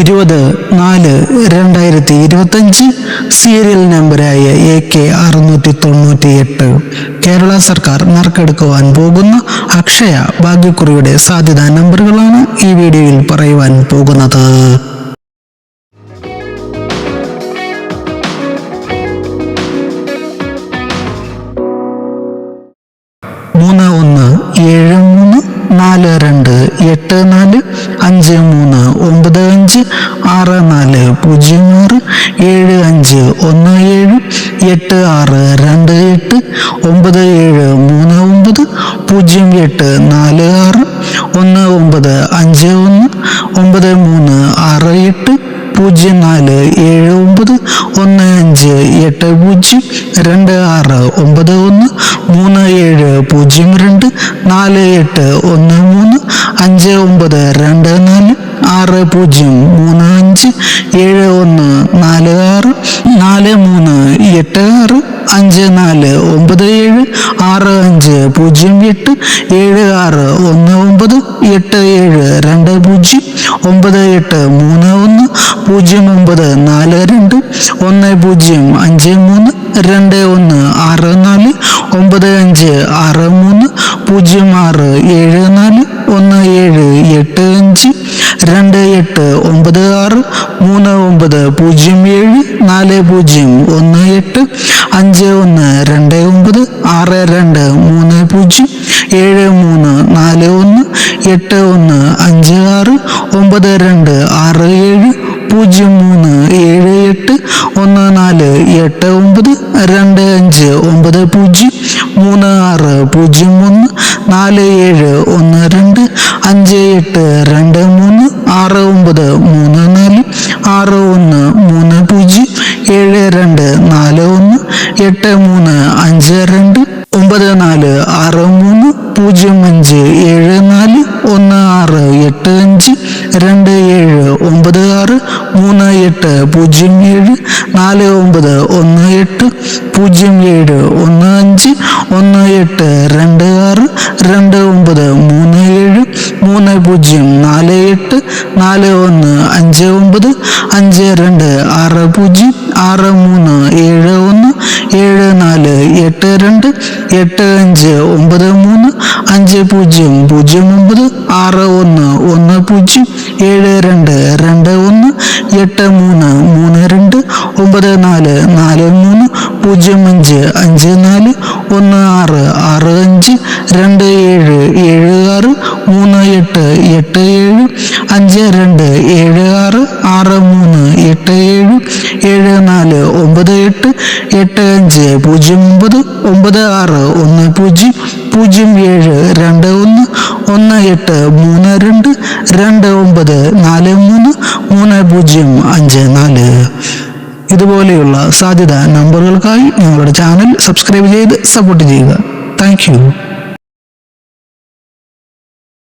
ഇരുപത് നാല് രണ്ടായിരത്തി ഇരുപത്തഞ്ച് സീരിയൽ നമ്പറായ എ കെ അറുന്നൂറ്റി തൊണ്ണൂറ്റി എട്ട്. കേരള സർക്കാർ നറുക്കെടുക്കുവാൻ പോകുന്ന അക്ഷയ ഭാഗ്യക്കുറിയുടെ സാധ്യതാ നമ്പറുകളാണ് ഈ വീഡിയോയിൽ പറയുവാൻ പോകുന്നത്. മൂന്ന് നാല് രണ്ട് എട്ട് നാല് അഞ്ച് മൂന്ന് ഒമ്പത് അഞ്ച് ആറ് നാല് പൂജ്യം ആറ് ഏഴ് അഞ്ച് ഒന്ന് ഏഴ് എട്ട് ആറ് രണ്ട് എട്ട് ഒമ്പത് ഏഴ് മൂന്ന് ഒമ്പത് പൂജ്യം എട്ട് നാല് ആറ് ഒന്ന് ഒമ്പത് അഞ്ച് ഒന്ന് ഒമ്പത് മൂന്ന് ആറ് എട്ട് പൂജ്യം നാല് ഏഴ് ഒമ്പത് ഒന്ന് അഞ്ച് എട്ട് പൂജ്യം രണ്ട് ആറ് ഒമ്പത് ഒന്ന് മൂന്ന് ഏഴ് പൂജ്യം രണ്ട് നാല് എട്ട് ഒന്ന് മൂന്ന് അഞ്ച് ഒമ്പത് രണ്ട് നാല് ആറ് പൂജ്യം മൂന്ന് അഞ്ച് ഏഴ് ഒന്ന് നാല് ആറ് നാല് മൂന്ന് എട്ട് ആറ് അഞ്ച് നാല് ഒമ്പത് ഏഴ് ആറ് അഞ്ച് പൂജ്യം എട്ട് ഏഴ് ആറ് ഒന്ന് ഒമ്പത് എട്ട് ഏഴ് രണ്ട് പൂജ്യം ഒമ്പത് എട്ട് മൂന്ന് ഒന്ന് പൂജ്യം ഒമ്പത് നാല് രണ്ട് ഒന്ന് പൂജ്യം അഞ്ച് മൂന്ന് രണ്ട് ഒന്ന് ആറ് നാല് ഒമ്പത് അഞ്ച് ആറ് മൂന്ന് പൂജ്യം ആറ് ഏഴ് നാല് ഒന്ന് ഏഴ് എട്ട് അഞ്ച് രണ്ട് എട്ട് ഒമ്പത് ആറ് മൂന്ന് ഒമ്പത് പൂജ്യം ഏഴ് നാല് പൂജ്യം ഒന്ന് എട്ട് അഞ്ച് ഒന്ന് രണ്ട് ഒമ്പത് ആറ് രണ്ട് മൂന്ന് പൂജ്യം ഏഴ് മൂന്ന് എട്ട് ഒന്ന് അഞ്ച് ആറ് ഒമ്പത് രണ്ട് ആറ് ഏഴ് പൂജ്യം മൂന്ന് ഏഴ് എട്ട് ഒന്ന് നാല് എട്ട് ഒമ്പത് രണ്ട് അഞ്ച് ഒമ്പത് പൂജ്യം മൂന്ന് ആറ് പൂജ്യം ഒന്ന് നാല് ഏഴ് ഒന്ന് രണ്ട് അഞ്ച് എട്ട് രണ്ട് മൂന്ന് ആറ് ഒമ്പത് മൂന്ന് നാല് ആറ് ഒന്ന് മൂന്ന് പൂജ്യം ഏഴ് രണ്ട് നാല് ഒന്ന് എട്ട് മൂന്ന് അഞ്ച് രണ്ട് ഒമ്പത് നാല് ആറ് മൂന്ന് പൂജ്യം അഞ്ച് ഏഴ് നാല് ഒന്ന് ആറ് എട്ട് അഞ്ച് രണ്ട് ഏഴ് ഒമ്പത് ആറ് മൂന്ന് എട്ട് പൂജ്യം ഏഴ് നാല് ഒമ്പത് ഒന്ന് എട്ട് പൂജ്യം ഏഴ് ഒന്ന് അഞ്ച് ഒന്ന് എട്ട് രണ്ട് ആറ് രണ്ട് ഒമ്പത് മൂന്ന് ഏഴ് മൂന്ന് പൂജ്യം നാല് എട്ട് നാല് ഒന്ന് അഞ്ച് ഒമ്പത് അഞ്ച് രണ്ട് ആറ് പൂജ്യം ആറ് മൂന്ന് ഏഴ് ഒന്ന് ഏഴ് നാല് എട്ട് രണ്ട് എട്ട് അഞ്ച് ഒമ്പത് മൂന്ന് അഞ്ച് പൂജ്യം പൂജ്യം ഒമ്പത് ആറ് ഒന്ന് ഒന്ന് പൂജ്യം ഏഴ് രണ്ട് രണ്ട് ഒന്ന് എട്ട് മൂന്ന് മൂന്ന് രണ്ട് ഒമ്പത് നാല് നാല് മൂന്ന് പൂജ്യം അഞ്ച് അഞ്ച് നാല് ഒന്ന് ആറ് ആറ് അഞ്ച് രണ്ട് ഏഴ് ഏഴ് ആറ് മൂന്ന് എട്ട് എട്ട് ഏഴ് അഞ്ച് രണ്ട് ഏഴ് ആറ് ആറ് മൂന്ന് എട്ട് ഏഴ് ഏഴ് നാല് ഒമ്പത് എട്ട് എട്ട് അഞ്ച് പൂജ്യം ഒമ്പത് ഒമ്പത് ആറ് ഒന്ന് പൂജ്യം പൂജ്യം ഏഴ് രണ്ട് ഒന്ന് ഒന്ന് എട്ട് മൂന്ന് രണ്ട് രണ്ട് ഒമ്പത് നാല് മൂന്ന് മൂന്ന് പൂജ്യം അഞ്ച് നാല്. ഇതുപോലെയുള്ള സാധ്യത നമ്പറുകൾക്കായി ഞങ്ങളുടെ ചാനൽ സബ്സ്ക്രൈബ് ചെയ്ത് സപ്പോർട്ട് ചെയ്യുക. താങ്ക്